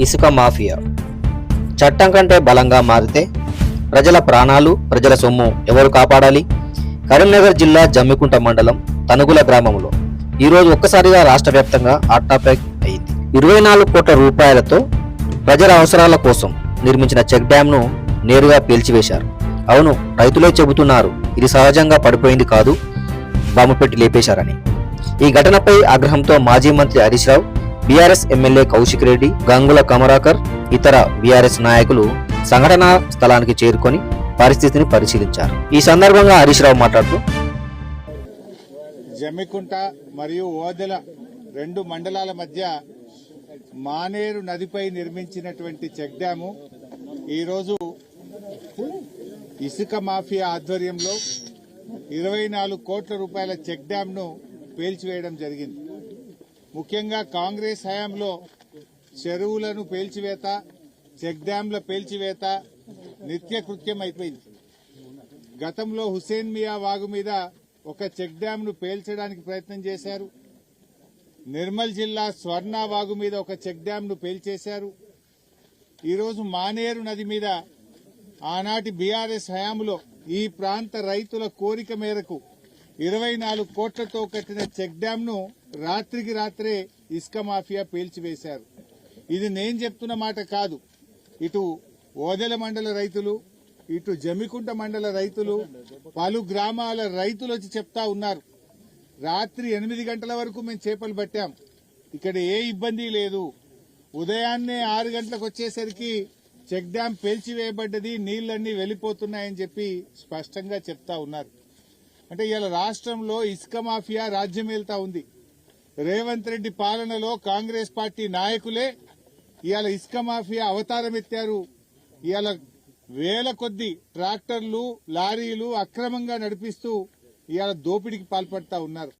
ఇసుక మాఫియా. చట్టం కంటే బలంగా మారితే ప్రజల ప్రాణాలు ప్రజల సొమ్ము ఎవరు కాపాడాలి? కరీంనగర్ జిల్లా జమ్మికుంట మండలం తనుగుల గ్రామంలో ఈరోజు ఒక్కసారిగా రాష్ట్ర వ్యాప్తంగా హాట్ టాపిక్ అయింది. ఇరవై నాలుగు కోట్ల రూపాయలతో ప్రజల అవసరాల కోసం నిర్మించిన చెక్ డ్యాంను నేరుగా పేల్చివేశారు. అవును రైతులే చెబుతున్నారు ఇది సహజంగా పడిపోయింది కాదు బాంబు పెట్టి లేపేశారని. ఈ ఘటనపై ఆగ్రహంతో మాజీ మంత్రి హరీష్ రావు బీఆర్ఎస్ ఎమ్మెల్యే కౌశిక్ రెడ్డి గంగుల కమరాకర్ ఇతర బీఆర్ఎస్ నాయకులు సంఘటనా స్థలానికి చేరుకొని పరిస్థితిని పరిశీలించారు. ఈ సందర్భంగా హరీష్ రావు మాట్లాడుతూ జమ్మికుంట మరియు ఓదెల రెండు మండలాల మధ్య మానేరు నదిపై నిర్మించినటువంటి చెక్ డ్యాము ఈరోజు ఇసుక మాఫియా ఆధ్వర్యంలో ఇరవై నాలుగు కోట్ల రూపాయల చెక్ డ్యాంను పేల్చివేయడం జరిగింది. ముఖ్యంగా కాంగ్రెస్ హయాంలో చెరువులను పేల్చివేత చెక్ డ్యాంల పేల్చివేత నిత్యకృత్యం అయిపోయింది. గతంలో హుసేన్ మియా వాగు మీద ఒక చెక్ డ్యామ్ను పేల్చడానికి ప్రయత్నం చేశారు. నిర్మల్ జిల్లా స్వర్ణ వాగు మీద ఒక చెక్ డ్యామ్ను పేల్చేశారు. ఈరోజు మానేరు నది మీద ఆనాటి బీఆర్ఎస్ హయాంలో ఈ ప్రాంత రైతుల కోరిక మేరకు ఇరవై నాలుగు కోట్లతో కట్టిన చెక్ డ్యామ్ను రాత్రికి రాత్రే ఇసుక మాఫియా పేల్చివేశారు. ఇది నేను చెప్తున్న మాట కాదు. ఇటు ఓదెల మండల రైతులు ఇటు జమికుంట మండల రైతులు పలు గ్రామాల రైతులు వచ్చి చెప్తా ఉన్నారు. రాత్రి ఎనిమిది గంటల వరకు మేము చేపలు పట్టాం. ఇక్కడ ఏ ఇబ్బంది లేదు. ఉదయాన్నే ఆరు గంటలకు వచ్చేసరికి చెక్ డ్యాం పేల్చివేయబడ్డది నీళ్ళన్నీ వెళ్ళిపోతున్నాయని చెప్పి స్పష్టంగా చెప్తా ఉన్నారు. అంటే ఇవాళ రాష్ట్రంలో ఇసుక మాఫియా రాజ్యమేల్తా ఉంది. రేవంత్ రెడ్డి పాలనలో కాంగ్రెస్ పార్టీ నాయకులే ఇవాళ ఇసుక మాఫియా అవతారం ఎత్తారు. ఇవాళ వేల కొద్ది ట్రాక్టర్లు లారీలు అక్రమంగా నడిపిస్తూ ఇవాళ దోపిడీకి పాల్పడతా ఉన్నారు.